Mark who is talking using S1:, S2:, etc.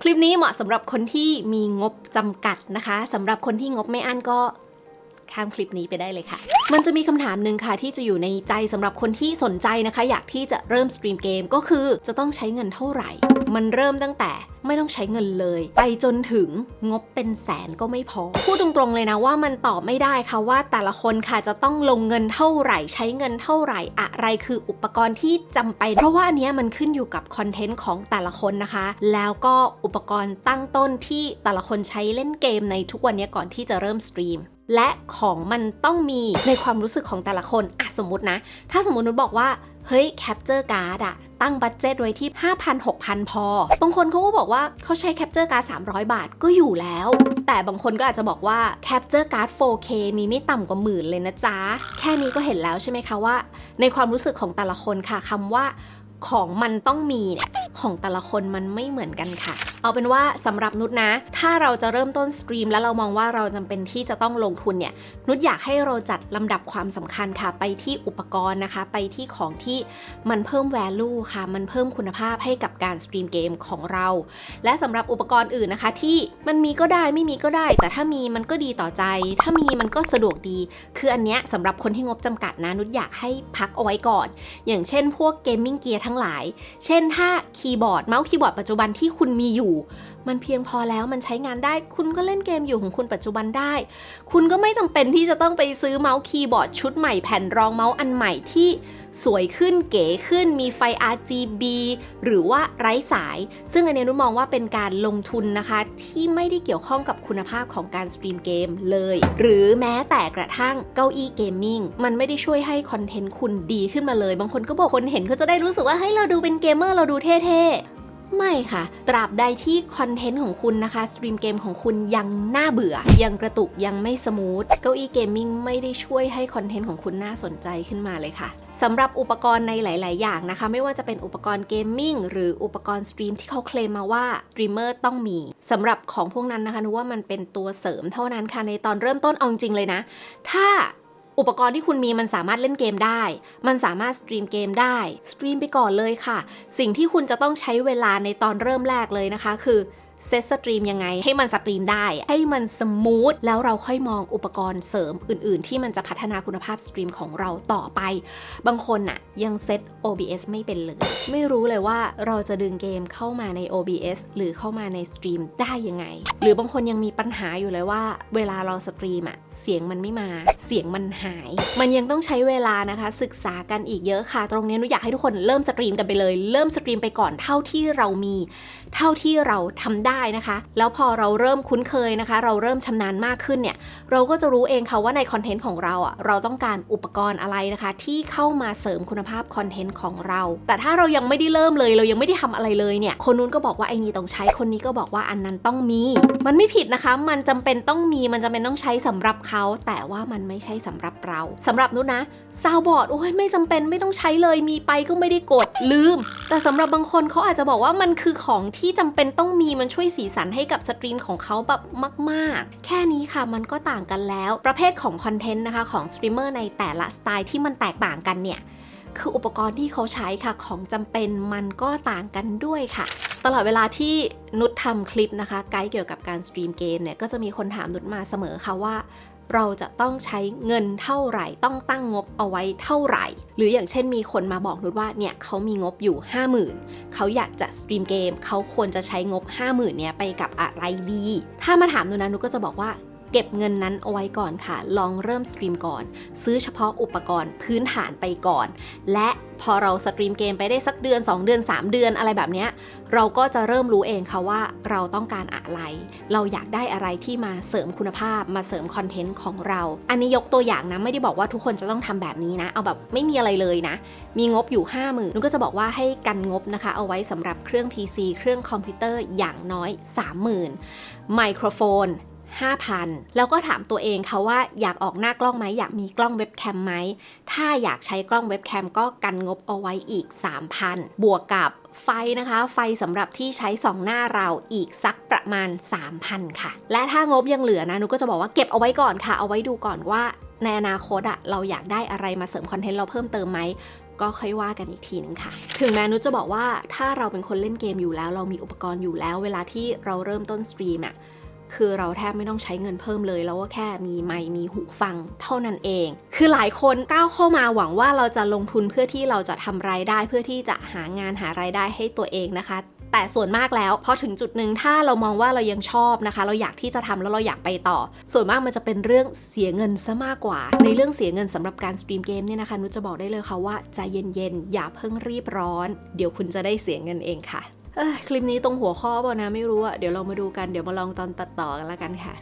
S1: คลิปนี้เหมาะสำหรับคนที่มีงบจำกัดนะคะสำหรับคนที่งบไม่อั้นก็ ข้ามคลิปนี้ไปได้เลยค่ะ มันจะมีคำถามหนึ่งค่ะที่จะอยู่ในใจสำหรับคนที่สนใจนะคะ อยากที่จะเริ่มสตรีมเกมก็คือจะต้องใช้เงินเท่าไหร่ มันเริ่มตั้งแต่ไม่ต้องใช้เงินเลย ไปจนถึงงบเป็นแสนก็ไม่พอ พูดตรงๆเลยนะว่ามันตอบไม่ได้ค่ะว่าแต่ละคนค่ะจะต้องลงเงินเท่าไหร่ ใช้เงินเท่าไหร่ อะไรคืออุปกรณ์ที่จำเป็นเพราะว่าอันนี้มันขึ้นอยู่กับคอนเทนต์ของแต่ละคนนะคะ แล้วก็อุปกรณ์ตั้งต้นที่แต่ละคนใช้เล่นเกมในทุกวันนี้ก่อนที่จะเริ่มสตรีม และของมันต้องมีในความรู้สึกของแต่ละคนอะสมมตินะ ถ้าสมมตินุชบอกว่า เฮ้ยแคปเจอร์การ์ดอะตั้งบัตเจตไว้ที่ 5,000 6,000 พอ บางคนเขาก็บอกว่าเขาใช้แคปเจอร์การ์ด300 บาทก็อยู่แล้ว แต่บางคนก็อาจจะบอกว่าแคปเจอร์การ์ด 4K มีไม่ต่ำกว่าหมื่นเลยนะจ๊ะ แค่นี้ก็เห็นแล้วใช่ไหมคะว่า ในความรู้สึกของแต่ละคนค่ะคำว่าของมันต้องมีเนี่ยของแต่ละคนมันไม่เหมือนกันค่ะ เอาเป็นว่าสำหรับนุชนะ ถ้าเราจะเริ่มต้นสตรีมแล้วเรามองว่าเราจำเป็นที่จะต้องลงทุนเนี่ย นุชอยากให้เราจัดลำดับความสำคัญค่ะ ไปที่อุปกรณ์นะคะ ไปที่ของที่มันเพิ่ม value ค่ะ มันเพิ่มคุณภาพให้กับการสตรีมเกมของเรา และสำหรับอุปกรณ์อื่นนะคะ ที่มันมีก็ได้ไม่มีก็ได้ แต่ถ้ามีมันก็ดีต่อใจ ถ้ามีมันก็สะดวกดี คืออันเนี้ยสำหรับคนที่งบจำกัดนะ นุชอยากให้พักเอาไว้ก่อน อย่างเช่น พวกเกมมิ่งเกียร์ทั้งหลาย เช่นถ้าคีย์บอร์ดเมาส์คีย์บอร์ดปัจจุบันที่คุณมีอยู่มันเพียงพอแล้วมันใช้งานได้ คุณก็เล่นเกมอยู่ของคุณปัจจุบันได้ คุณก็ไม่จำเป็นที่จะต้องไปซื้อเมาส์คีย์บอร์ดชุดใหม่แผ่นรองเมาส์อันใหม่ที่สวยขึ้นเก๋ขึ้นมีไฟ RGB หรือว่าไร้สาย ซึ่งอันนี้นุมองว่าเป็นการลงทุนนะคะ ที่ไม่ได้เกี่ยวข้องกับคุณภาพของการสตรีมเกมเลย หรือแม้แต่กระทั่งเก้าอี้เกมมิ่งมันไม่ได้ช่วยให้คอนเทนต์คุณดีขึ้นมาเลย บางคนก็บอกคนเห็นเขาจะได้รู้สึกว่าเฮ้ยเราดูเป็นเกมเมอร์เราดูเท่ๆ ไม่ค่ะ ตราบใดที่คอนเทนต์ของคุณนะคะ สตรีมเกมของคุณยังน่าเบื่อ ยังกระตุกยังไม่สมูท เก้าอี้เกมมิ่งไม่ได้ช่วยให้คอนเทนต์ของคุณน่าสนใจขึ้นมาเลยค่ะสำหรับอุปกรณ์ในหลาย ๆ อย่างนะคะ ไม่ว่าจะเป็นอุปกรณ์เกมมิ่งหรืออุปกรณ์สตรีมที่เขาเคลมมาว่าสตรีมเมอร์ต้องมีสำหรับของพวกนั้นนะคะนึกว่ามันเป็นตัวเสริมเท่านั้นค่ะในตอนเริ่มต้นเอาจริงเลยนะ ถ้า อุปกรณ์ที่คุณมีมันสามารถเล่นเกมได้ มันสามารถสตรีมเกมได้ สตรีมไปก่อนเลยค่ะ สิ่งที่คุณจะต้องใช้เวลาในตอนเริ่มแรกเลยนะคะ คือ เซตสตรีมยังไง ให้มันสตรีมได้ ให้มันสมูทแล้วเราค่อยมองอุปกรณ์เสริมอื่น ๆ ที่มันจะพัฒนาคุณภาพสตรีมของเราต่อไป บางคนน่ะยังเซต OBS ไม่เป็นเลย ไม่รู้เลยว่าเราจะดึงเกมเข้ามาใน OBS หรือเข้ามาในสตรีมได้ยังไง หรือบางคนยังมีปัญหาอยู่เลยว่า เวลาเราสตรีมอะเสียงมันไม่มา เสียงมันหาย มันยังต้องใช้เวลานะคะ ศึกษากันอีกเยอะค่ะ ตรงนี้หนุอยากให้ทุกคนเริ่มสตรีมกันไปเลย เริ่มสตรีมไปก่อนเท่าที่เรามี เท่าที่เราทำได้นะคะ แล้วพอเราเริ่มคุ้นเคยนะคะ เราเริ่มชำนาญมากขึ้นเนี่ยเราก็จะรู้เองค่ะว่าในคอนเทนต์ของเราอะเราต้องการอุปกรณ์อะไรนะคะ ที่เข้ามาเสริมคุณภาพคอนเทนต์ของเรา แต่ถ้าเรายังไม่ได้เริ่มเลย เรายังไม่ได้ทำอะไรเลยเนี่ยคนนู้นก็บอกว่าไอ้นี่ต้องใช้คนนี้ก็บอกว่าอันนั้นต้องมี มันไม่ผิดนะคะ มันจำเป็นต้องมีมันจำเป็นต้องใช้สำหรับเขา แต่ว่ามันไม่ใช่สำหรับเราสำหรับนุชนนะซาวบอร์ดโอ้ยไม่จำเป็นไม่ต้องใช้เลยมีไปก็ไม่ได้กดลืม แต่สำหรับบางคนเขาอาจจะบอกว่ามันคือของที่จำเป็นต้องมีมันช่วยสีสันให้กับสตรีมของเขาแบบมากๆ แค่นี้ค่ะมันก็ต่างกันแล้ว ประเภทของคอนเทนต์นะคะของสตรีมเมอร์ในแต่ละสไตล์ที่มันแตกต่างกันเนี่ยคืออุปกรณ์ที่เขาใช้ค่ะของจำเป็นมันก็ต่างกันด้วยค่ะ ตลอดเวลาที่นุชทำคลิปนะคะ ไกด์เกี่ยวกับการสตรีมเกมเนี่ยก็จะมีคนถามนุชมาเสมอค่ะว่า เราจะต้องใช้เงินเท่าไหร่ ต้องตั้งงบเอาไว้เท่าไหร่ หรืออย่างเช่นมีคนมาบอกนุชว่าเนี่ยเขามีงบอยู่ 50,000เขาอยากจะสตรีมเกมเขาควรจะใช้งบ 50,000เนี่ยไปกับอะไรดี ถ้ามาถามนุชนะนุชก็จะบอกว่า เก็บเงินนั้นเอาไว้ก่อนค่ะ ลองเริ่มสตรีมก่อน ซื้อเฉพาะอุปกรณ์พื้นฐานไปก่อน และพอเราสตรีมเกมไปได้สักเดือน 2 เดือน 3 เดือนอะไรแบบนี้เราก็จะเริ่มรู้เองค่ะว่าเราต้องการอะไร เราอยากได้อะไรที่มาเสริมคุณภาพมาเสริมคอนเทนต์ของเรา อันนี้ยกตัวอย่างนะไม่ได้บอกว่าทุกคนจะต้องทำแบบนี้นะ เอาแบบไม่มีอะไรเลยนะ มีงบอยู่ 5 0,000นุ้ก็จะบอกว่าให้กันงบนะคะ เอาไว้สำหรับเครื่อง PC เครื่องคอมพิวเตอร์อย่างน้อย 30,000ไมโครโฟน 5,000 แล้วก็ถามตัวเองค่ะว่าอยากออกหน้ากล้องไหมอยากมีกล้องเว็บแคมไหม ถ้าอยากใช้กล้องเว็บแคมก็กันงบเอาไว้อีก 3,000 บวกกับไฟนะคะ ไฟสำหรับที่ใช้ส่องหน้าเราอีกสักประมาณ 3,000 ค่ะ และถ้างบยังเหลือนะนุก็จะบอกว่าเก็บเอาไว้ก่อนค่ะ เอาไว้ดูก่อนว่าในอนาคตอะเราอยากได้อะไรมาเสริมคอนเทนต์เราเพิ่มเติมไหมก็ค่อยว่ากันอีกทีหนึ่งค่ะ ถึงแม้นุชจะบอกว่าถ้าเราเป็นคนเล่นเกมอยู่แล้ว เรามีอุปกรณ์อยู่แล้ว เวลาที่เราเริ่มต้นสตรีมอะ คือเราแทบไม่ต้องใช้เงินเพิ่มเลยแล้วก็แค่มีไมค์มีหูฟังเท่านั้นเอง คือหลายคนก้าวเข้ามาหวังว่าเราจะลงทุนเพื่อที่เราจะทำรายได้เพื่อที่จะหางานหารายได้ให้ตัวเองนะคะแต่ส่วนมากแล้วพอถึงจุดหนึ่งถ้าเรามองว่าเรายังชอบนะคะ เราอยากที่จะทำแล้วเราอยากไปต่อ ส่วนมากมันจะเป็นเรื่องเสียเงินซะมากกว่า ในเรื่องเสียเงินสำหรับการสตรีมเกมเนี่ยนะคะนุชจะบอกได้เลยค่ะว่าใจเย็นๆอย่าเพิ่งรีบร้อน เดี๋ยวคุณจะได้เสียเงินเองค่ะ คลิปนี้ตรงหัวข้อเปล่านะไม่รู้อะเดี๋ยวเรามาดูกันเดี๋ยวมาลองตอนตัดต่อกันละกันค่ะ